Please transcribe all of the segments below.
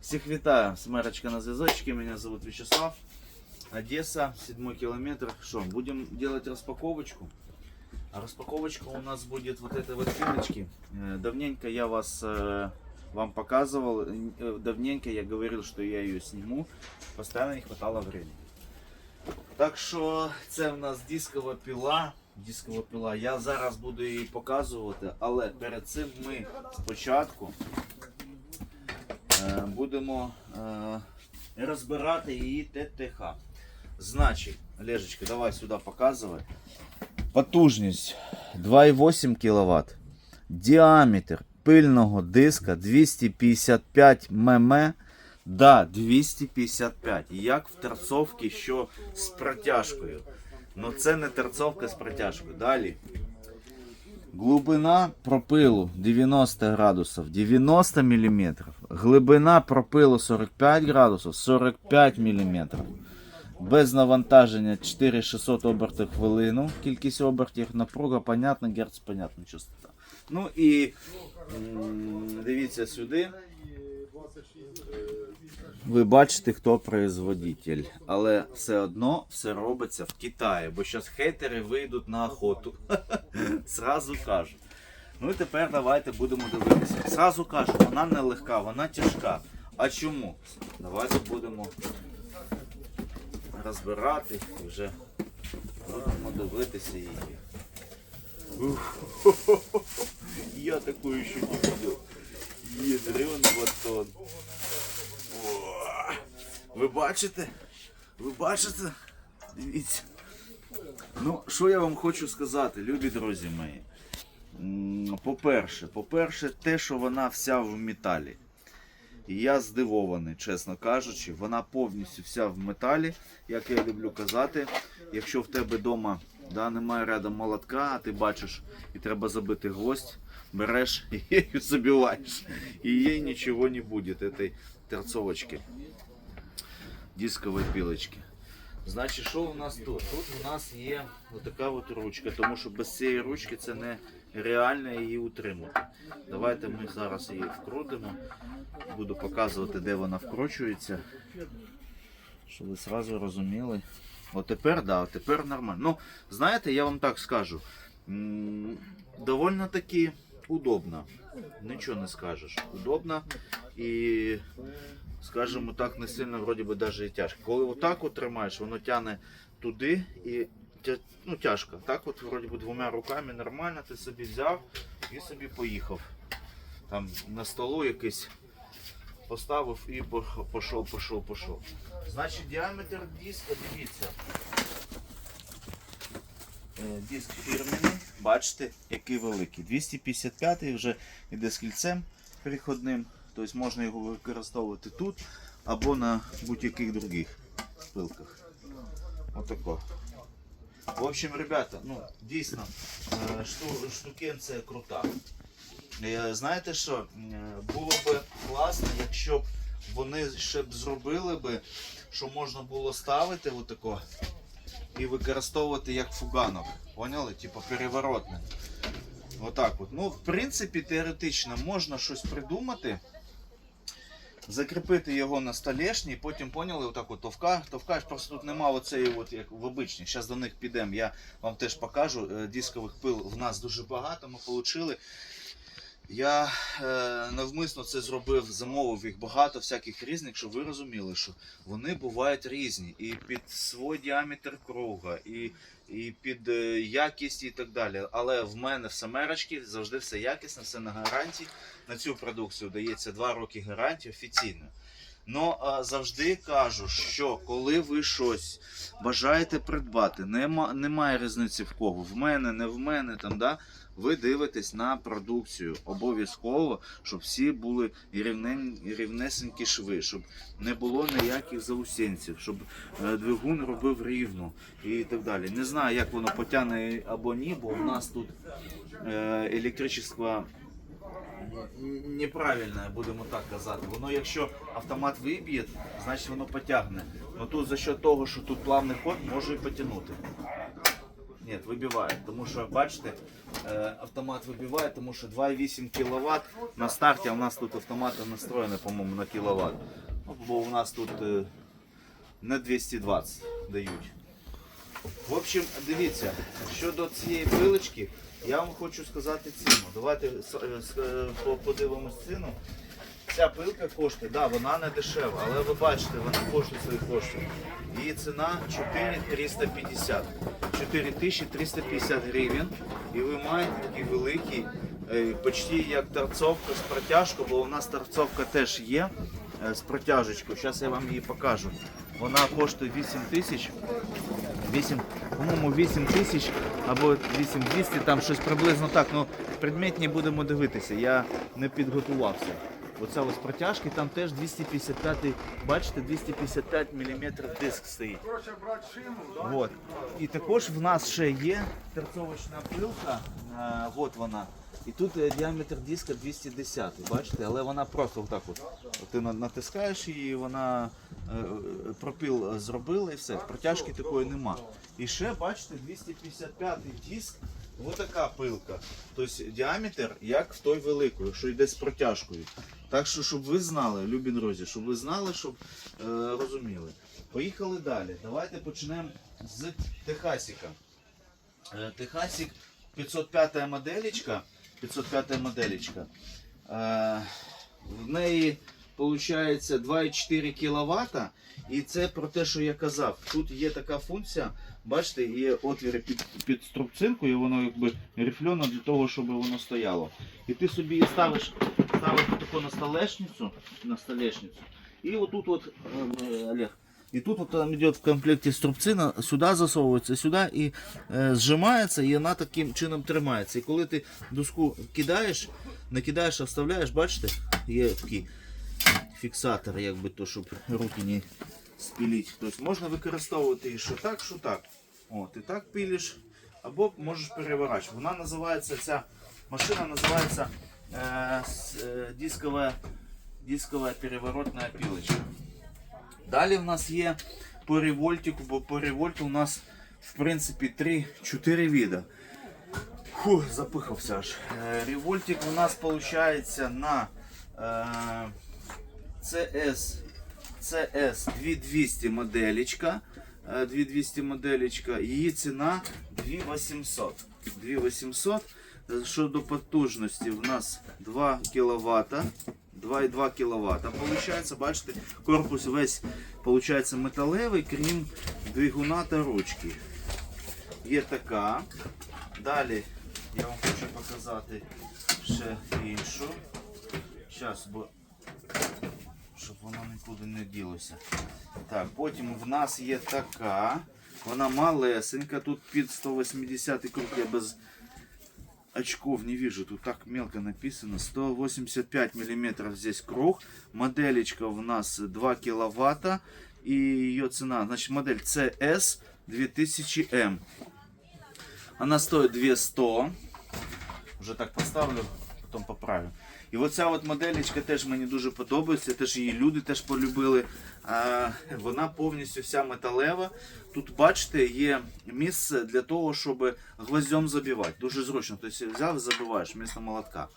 Всіх вітаю, Смерочка на зв'язочке, меня зовут Вячеслав. Одесса, седьмой километр. Что, будем делать распаковочку? А распаковочка у нас будет вот этой вот пилочки. Э, Давненько я вас, э, вам показывал, э, давненько я говорил, что я ее сниму. Постоянно не хватало времени. Так що це в нас дискова піла. Дискова піла. Я зараз буду її показувати, але перед цим ми спочатку е, будемо е, розбирати її ТТХ. Значить, Олежечка, давай сюди показуй. Потужність 2,8 кВт. Діаметр пильного диска 255 мм. Да, 255. Як в терцовці, що з протяжкою. Ну це не терцовка з протяжкою. Далі. Глибина пропилу 90 градусів, 90 мм. Глибина пропилу 45 градусів, 45 мм. Без навантаження 4600 обертів хвилину. Кількість обертів, напруга, понятна, герц, понятна частота. Ну і дивіться сюди. Ви бачите, хто производитель, але все одно все робиться в Китаї, бо зараз хейтери вийдуть на охоту. Сразу кажу. Ну і тепер давайте будемо дивитися. Сразу кажу, вона не легка, вона тяжка. А чому? Давайте будемо розбирати і вже будемо дивитися її. Я такую ще не видел. Ядрений батон. О, Ви бачите? Ви бачите? Дивіться. Ну, що я вам хочу сказати, любі друзі мої. По-перше, по-перше, те, що вона вся в металі. Я здивований, чесно кажучи, вона повністю вся в металі, як я люблю казати. Якщо в тебе вдома да, немає рядом молотка, а ти бачиш і треба забити гвоздь, береш і її забиваєш. І їй нічого не буде, этой терцовочки, дискової пілочки. Значить, що у нас тут? Тут у нас є така от ручка, тому що без цієї ручки це не реально її утримати. Давайте ми зараз її вкрутимо. Буду показувати, де вона вкручується. Щоб ви одразу розуміли. От тепер, да, тепер нормально. Ну, знаєте, я вам так скажу. Довольно таки удобно. Нічого не скажеш. Удобно і, скажімо так, не сильно вроді би навіть і тяжко. Коли отак от тримаєш, воно тягне туди і ну, тяжко. Так от вроді би двома руками нормально, ти собі взяв і собі поїхав. Там на столу якийсь поставив і пішов, пішов, пішов. Значить, діаметр диска, дивіться. Е, Диск фірменний, бачите, який великий. 255 вже іде з кільцем переходним, тобто можна його використовувати тут або на будь-яких других пилках. Отако. В общем, ребята, ну дійсно е, шту, штукенція крута. Е, Знаєте що? Е, Було б класно, якщо б вони ще б зробили би, що можна було ставити отако і використовувати як фуганок. Поняли? Типа переворотне. Отак от. Ну, в принципі, теоретично можна щось придумати. Закріпити його на столешні, потім поняли, отак от товка. Товка просто тут нема оцеї, от, як в обичних. Зараз до них підемо, я вам теж покажу. Е, Дискових пил в нас дуже багато, ми отримали. Я е, навмисно це зробив, замовив їх багато всяких різних, щоб ви розуміли, що вони бувають різні. І під свій діаметр круга, і, і під е, якість, і так далі. Але в мене в Самерочці завжди все якісно, все на гарантії. На цю продукцію дається 2 роки гарантії офіційно. Ну а завжди кажу, що коли ви щось бажаєте придбати, нема, немає різниці в кого, в мене, не в мене, там, да, ви дивитесь на продукцію. Обов'язково, щоб всі були рівнен, рівнесенькі шви, щоб не було ніяких заусенців, щоб е, двигун робив рівно і так далі. Не знаю, як воно потягне або ні, бо у нас тут е, електричество неправильне, будемо так казати. Воно, якщо автомат виб'є, значить воно потягне. Ну тут за счет того, що тут плавний ход, може і потягнути. Ні, вибиває, тому що бачите, е, автомат вибиває, тому що 2,8 кВт на старті, а у нас тут автомат настроєний, по-моєму, на кіловат. Ну, бо у нас тут не 220 дають. В общем, дивіться, щодо цієї пилочки, я вам хочу сказати ціну. Давайте е, по- подивимось ціну. Ця пилка коштує, да, вона не дешева, але ви бачите, вона коштує свої кошти. Її ціна 4350. 4350 гривень. І ви маєте такий великий, е, почти як торцовка з протяжкою, бо у нас торцовка теж є е, з протяжечкою. Зараз я вам її покажу. Вона коштує 8 тисяч. 8, по-моєму, 8 тисяч або 8200, там щось приблизно так. Ну, предметні будемо дивитися. Я не підготувався. Оця ось протяжки, там теж 255, бачите, 255 мм диск стоїть. Вот. І також в нас ще є терцовочна пилка, е, от вона. І тут е, діаметр диска 210, бачите, але вона просто отак от. Ти натискаєш її, вона е, пропил зробила і все. Протяжки такої нема. І ще, бачите, 255 диск, ось така пилка. Тобто діаметр як в той великої, що йде з протяжкою. Так що, щоб ви знали, любі друзі, щоб ви знали, щоб е, розуміли. Поїхали далі. Давайте почнемо з Техасіка. Е, Техасік 505 моделечка. 505 моделечка. Е, в неї виходить 2,4 кВт. І це про те, що я казав. Тут є така функція, бачите, є отвіри під, під струбцинку, і воно якби рифльоно для того, щоб воно стояло. І ти собі ставиш, ставиш таку на столешницю, на столешницю. І отут от, е, Олег, і тут вот там идет в комплекте струбцина, сюди засовується, сюди і е, зжимається, і вона таким чином тримається. І коли ти доску кидаєш, накидаєш, а вставляєш, бачите, є такий фіксатор, якби то, щоб руки не спілити. Тобто можна використовувати і що так, що так. От, і так пилиш, або можеш переворачувати. Вона називається, ця машина називається е, е, дискова, дискова переворотна пилочка. Далі в нас є по револьтику, бо по револьту у нас в принципі 3-4 вида. Фу, запихався аж. Е, Револьтик у нас виходить на е, CS, CS 2200 моделечка. Е, 2200 моделечка. Її ціна 2800. 2800. Е, Щодо потужності в нас 2 кВт. 2,2 кВт. Получається, бачите, корпус весь получається металевий, крім двигуна та ручки. Є така. Далі я вам хочу показати ще іншу. Зараз, бо щоб воно нікуди не ділося. Так, потім в нас є така. Вона малесенька, тут під 180 круг я без очков не вижу, тут так мелко написано. 185 миллиметров здесь круг. Моделечка у нас 2 киловатта. И ее цена, значит, модель CS 2000M. Она стоит 200. Уже так поставлю, потім поправлю. І оця от моделечка теж мені дуже подобається, теж її люди теж полюбили. А, вона повністю вся металева. Тут, бачите, є місце для того, щоб гвоздем забивати. Дуже зручно. Тобто взяв і забиваєш вместо молотка.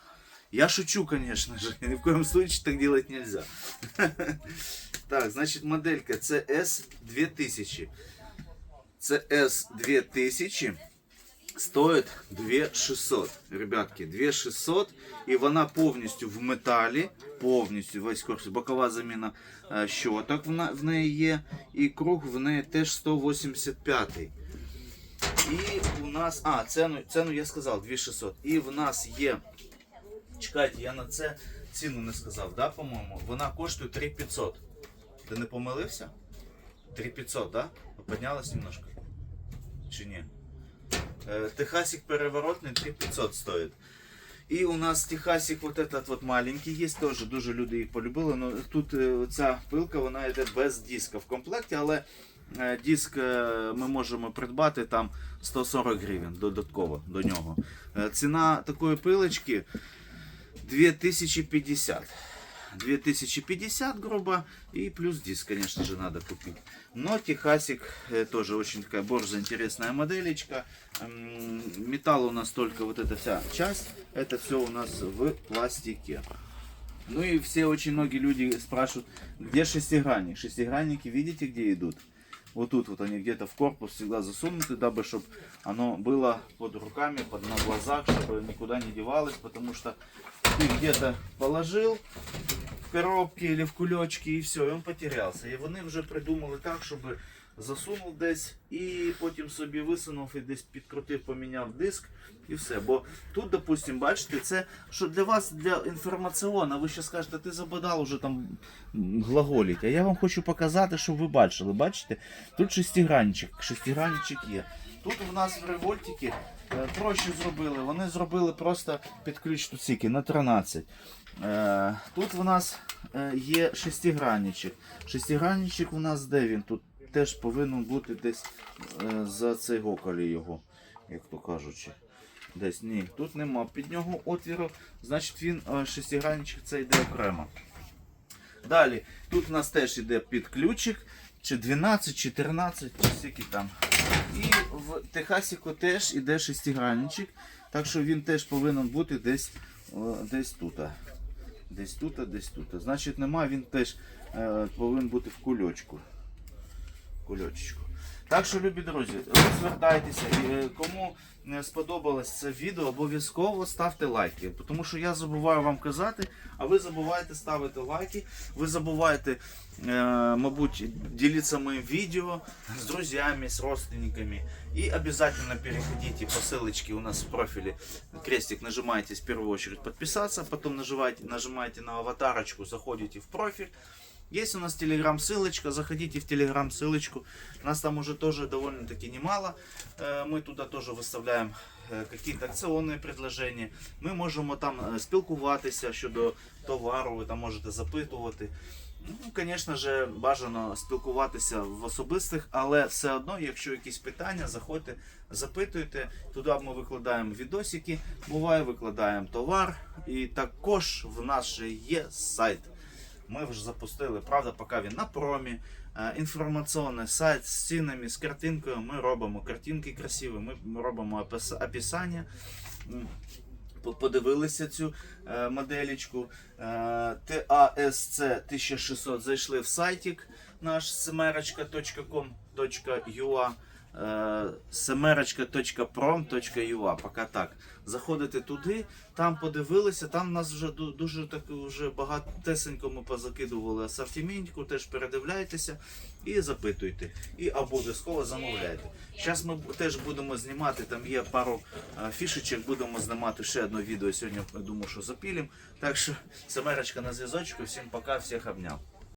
Я шучу, конечно же. Ни в коем случае так делать нельзя. Так, значит, моделька CS 2000. CS 2000 стоїть 2600. Ребятки, 2600. І вона повністю в металі. Повністю весь корпус. Бокова заміна е, щоток в, неї є. І круг в неї теж 185. І у нас. А, ціну, ціну я сказав 2600. І в нас є. Чекайте, я на це ціну не сказав, да, по-моєму? Вона коштує 3500. Ти не помилився? 3500, да? Піднялась немножко? Чи ні? Э, Техасик переворотный 3500 стоит. І у нас Техасик вот этот вот маленький є, теж дуже люди їх полюбили. Ну, тут е, ця пилка вона йде без диска в комплекті, але е, диск е, ми можемо придбати там 140 гривень додатково до нього. Е, Ціна такої пилочки 2050. 2050 грубо. И плюс диск, конечно же, надо купить. Но Техасик э, тоже очень такая борзая, интересная моделечка. Металл у нас только вот эта вся часть. Это все у нас в пластике. Ну и все очень многие люди спрашивают, где шестигранник. Шестигранники видите, где идут? Вот тут вот они где-то в корпус всегда засунуты, дабы чтобы оно было под руками, под на глазах, чтобы никуда не девалось, потому что ты где-то положил коробки или в кульочки і все, і він потерявся. І вони вже придумали так, щоб засунув десь і потім собі висунув і десь підкрутив, поміняв диск і все. Бо тут, допустим, бачите, це що для вас для інформаціону, ви ще скажете, ти забодав уже там глаголіть. А я вам хочу показати, щоб ви бачили. Бачите, тут шестигранничок, шестигранничок є. Тут у нас в револьтики проще зробили. Вони зробили просто під ключ на 13. Е, Тут в нас е, є шестигранничок. Шестигранничок у нас де він? Тут теж повинен бути десь е, за цей гоколі його, як то кажучи. Десь ні, тут нема під нього отвіру, значить він е, шестигранничок це йде окремо. Далі, тут у нас теж йде під ключик, чи 12, чи 13, чи скільки там. І в Техасіку теж іде шестигранничок, так що він теж повинен бути десь, десь тут. Десь тут, десь тут. Значить нема, він теж е, повинен бути в кульочку. Кульочечку. Так що, любі друзі, звертайтеся. Е, Кому не сподобалось це відео, обов'язково ставте лайки. Тому що я забуваю вам казати, а ви забуваєте ставити лайки. Ви забуваєте, е, мабуть, ділитися моїм відео з друзьями, з родственниками. И обязательно переходите по ссылочке у нас в профиле. Крестик нажимаете в первую очередь подписаться, потом нажимаете, нажимаете на аватарочку, заходите в профиль. Есть у нас телеграм ссылочка, заходите в телеграм ссылочку. Нас там уже тоже довольно-таки немало. Э, Мы туда тоже выставляем э, какие-то акціонні предложення. Ми можемо там е, спілкуватися щодо товару, ви там можете запитувати. Ну, звісно ж, бажано спілкуватися в особистих, але все одно, якщо якісь питання, заходьте, запитуйте. Туди ми викладаємо відосики, буває, викладаємо товар. І також в нас же є сайт. Ми вже запустили, правда, поки він на промі. Е, Інформаційний сайт з цінами, з картинкою. Ми робимо картинки красиві, ми робимо описання. Подивилися цю моделечку. Е, TASC 1600 зайшли в сайтик наш семерочка.com.ua е, поки так. Заходите туди, там подивилися, там нас вже дуже так вже багатесенько ми позакидували асортиментку, теж передивляйтеся і запитуйте. І обов'язково замовляйте. Зараз ми теж будемо знімати, там є пару е, фішечок, будемо знімати ще одне відео. Сьогодні думаю, що запілім. Так що семерочка на зв'язочку. Всім пока, всіх обняв.